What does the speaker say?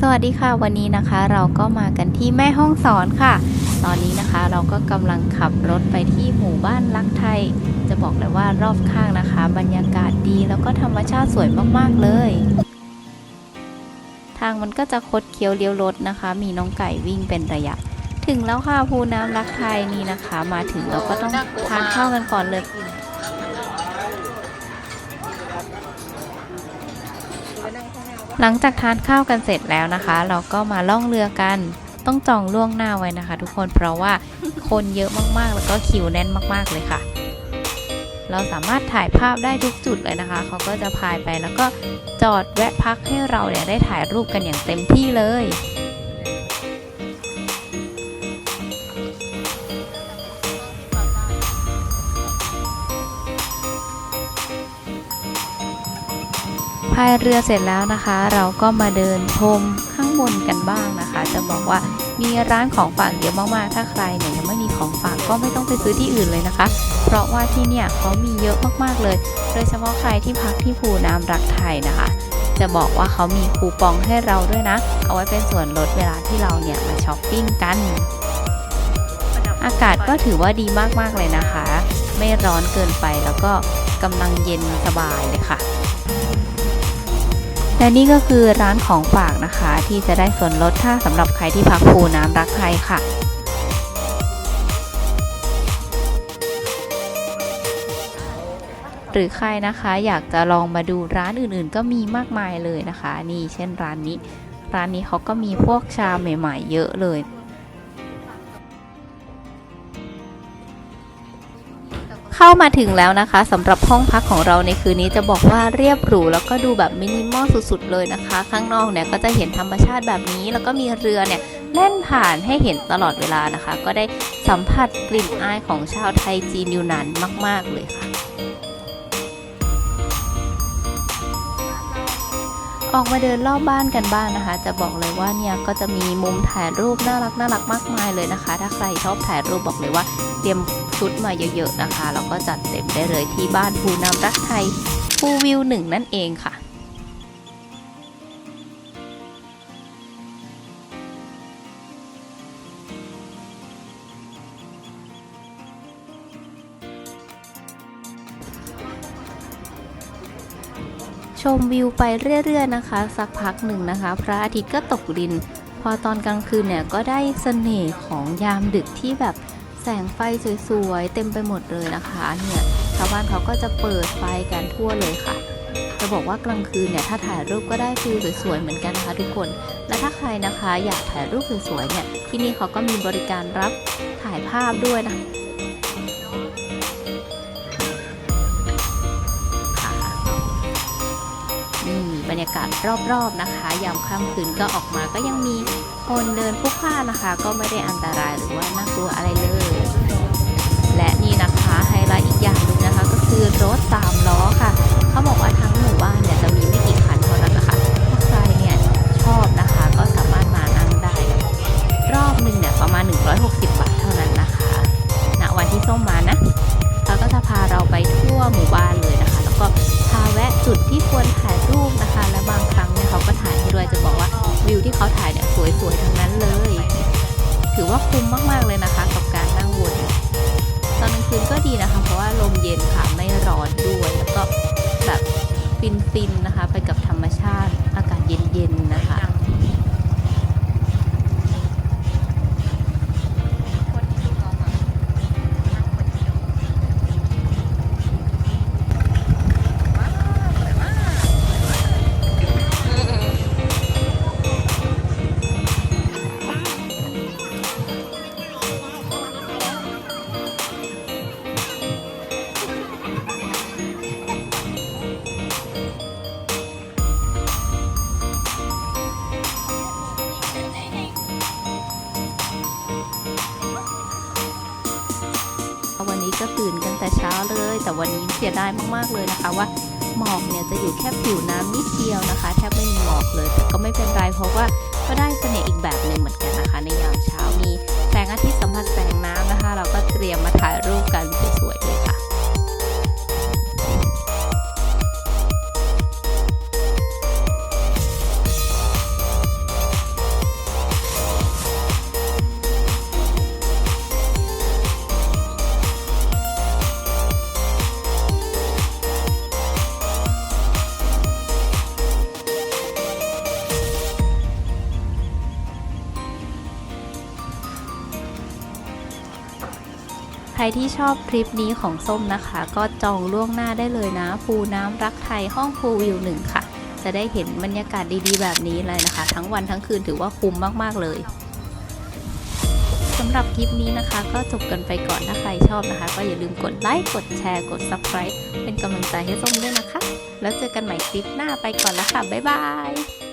สวัสดีค่ะวันนี้นะคะเราก็มากันที่แม่ห้องสอนค่ะ ตอนนี้นะคะเราก็กำลังขับรถไปที่หมู่บ้านรักไทย จะบอกเลยว่ารอบข้างนะคะ บรรยากาศดีแล้วก็ธรรมชาติสวยมากๆเลย ทางมันก็จะคดเคี้ยวเลี้ยวรถนะคะ มีน้องไก่วิ่งเป็นระยะ ถึงแล้วค่ะภูน้ำรักไทยนี่นะคะ มาถึงเราก็ต้องทานข้าวกันก่อนเลย หลังจากทานข้าวกันเสร็จแล้วนะคะ เราก็มาล่องเรือกันต้องจองล่วงหน้าไว้นะคะ ทุกคนเพราะว่าคนเยอะมากๆ แล้วก็คิวแน่นมากๆเลยค่ะ เราสามารถถ่ายภาพได้ทุกจุดเลยนะคะ เขาก็จะพายไปแล้วก็จอดแวะพักให้เราเนี่ยได้ถ่ายรูปกันอย่างเต็มที่เลย พายเรือเสร็จแล้วนะคะ เราก็มาเดินชมข้างบนกันบ้างนะคะ จะบอกว่ามีร้านของฝากเยอะมากๆ ถ้าใครเนี่ยยังไม่มีของฝากก็ไม่ต้องไปซื้อที่อื่นเลยนะคะ เพราะว่าที่เนี่ยเขามีเยอะมากๆเลย โดยเฉพาะใครที่พักที่ภูน้ำรักไทยนะคะ จะบอกว่าเขามีคูปองให้เราด้วยนะ เอาไว้เป็นส่วนลดเวลาที่เราเนี่ยมาช้อปปิ้งกัน อากาศก็ถือว่าดีมากๆเลยนะคะ ไม่ร้อนเกินไปแล้วก็กำลังเย็นสบายเลยค่ะ และนี่ก็คือร้านของฝากนะคะ ที่จะได้ส่วนลดถ้าสำหรับใครที่พักภูน้ำรักไทยค่ะหรือใครนะคะอยากจะลองมาดูร้านอื่นๆ ก็มีมากมายเลยนะคะ นี่เช่นร้านนี้ ร้านนี้เขาก็มีพวกชาใหม่ ๆ เยอะเลย เข้ามาถึงแล้วนะคะสำหรับห้องพักของเราในคืนนี้จะบอกว่าเรียบหรูแล้วก็ดูแบบมินิมอลสุดๆเลยนะคะ ข้างนอกเนี่ยก็จะเห็นธรรมชาติแบบนี้ แล้วก็มีเรือเนี่ยแล่นผ่านให้เห็นตลอดเวลานะคะ ก็ได้สัมผัสกลิ่นอายของชาวไทยจีนอยู่นานมาก ๆเลยค่ะ ออกมาเดินรอบบ้านกันบ้างนะคะ จะบอกเลยว่าเนี่ยก็จะมีมุมถ่ายรูปน่ารักน่ารักมากมายเลยนะคะ ถ้าใครชอบถ่ายรูปบอกเลยว่าเตรียมชุดมาเยอะๆนะคะแล้วก็จัดเต็มได้เลยที่บ้านภูน้ำรักไทยภูวิวหนึ่งนั่นเองค่ะ ชมวิวไปเรื่อยๆนะคะ สักพักหนึ่งนะคะ พระอาทิตย์ก็ตกดิน พอตอนกลางคืนเนี่ยก็ได้เสน่ห์ของยามดึกที่แบบแสงไฟสวยๆ เต็มไปหมดเลยนะคะเนี่ยชาวบ้านเขาก็จะเปิดไฟกันทั่วเลยค่ะ จะบอกว่ากลางคืนเนี่ยถ้าถ่ายรูปก็ได้ฟิลสวยๆเหมือนกันนะคะทุกคน และถ้าใครนะคะอยากถ่ายรูปสวยๆเนี่ยที่นี่เขาก็มีบริการรับถ่ายภาพด้วยนะ รรยากาศรอบๆนะคะ ยามค่ำคืนก็ออกมาก็ยังมีคนเดินพลุกพล่านนะคะ ก็ไม่ได้อันตรายหรือว่าน่ากลัวอะไรเลย และนี่นะคะไฮไลท์อีกอย่างหนึงนะคะ ก็คือรถสามล้อค่ะ เขาบอกว่าทั้งหมู่บ้านเนี่ยจะมีไม่กี่คันเท่านั้นนะคะถ้าใครเนี่ยชอบนะคะก็สามารถมานั่งได้ รอบหนึ่งเนี่ยประมาณ 160 บาทเท่านั้นนะคะณวันที่ส้มมานะเขาก็จะพาเราไปทั่วหมู่บ้านเลยนะคะ แล้วก็ แวะจุดที่ควรถ่ายรูปนะคะ และบางครั้งเนี่ยเขาก็ถ่ายให้ด้วยจะบอกว่าวิวที่เขาถ่ายเนี่ยสวยๆทั้งนั้นเลย ถือว่าคุ้มมากๆเลยนะคะ กับการนั่งวนตอนกลางคืนก็ดีนะคะ เพราะว่าลมเย็นค่ะไม่ร้อนด้วยแล้วก็แบบฟินๆนะคะ ไปกับธรรมชาติ แต่เช้าเลย แต่วันนี้เสียดายมากๆเลยนะคะว่าหมอกเนี่ยจะอยู่แค่ผิวน้ำนิดเดียวนะคะแทบไม่มีหมอกเลยแต่ก็ไม่เป็นไรเพราะว่าก็ได้เสน่ห์อีกแบบหนึ่งเหมือนกันนะคะ ในยามเช้ามีแสงอาทิตย์สัมผัสแสงน้ำนะคะ เราก็เตรียมมาถ่ายรูปกัน รที่ชอบทริปนี้ของส้มนะคะ ก็จองล่วงหน้าได้เลยนะภูน้ำรักไทยห้องพูวิวหนึ่งค่ะ จะได้เห็นบรรยากาศดีๆ แบบนี้เลยนะคะ ทั้งวันทั้งคืนถือว่าคุ้มมากๆเลยสำหรับคลิปนี้นะคะ ก็จบกันไปก่อนถ้าใครชอบนะคะ ก็อย่าลืมกดไลค์กดแชร์กด subscribe เป็นกำลังใจให้ส้มด้วยนะคะ แล้วเจอกันใหม่คลิปหน้าไปก่อนละค่ะบ๊ายบาย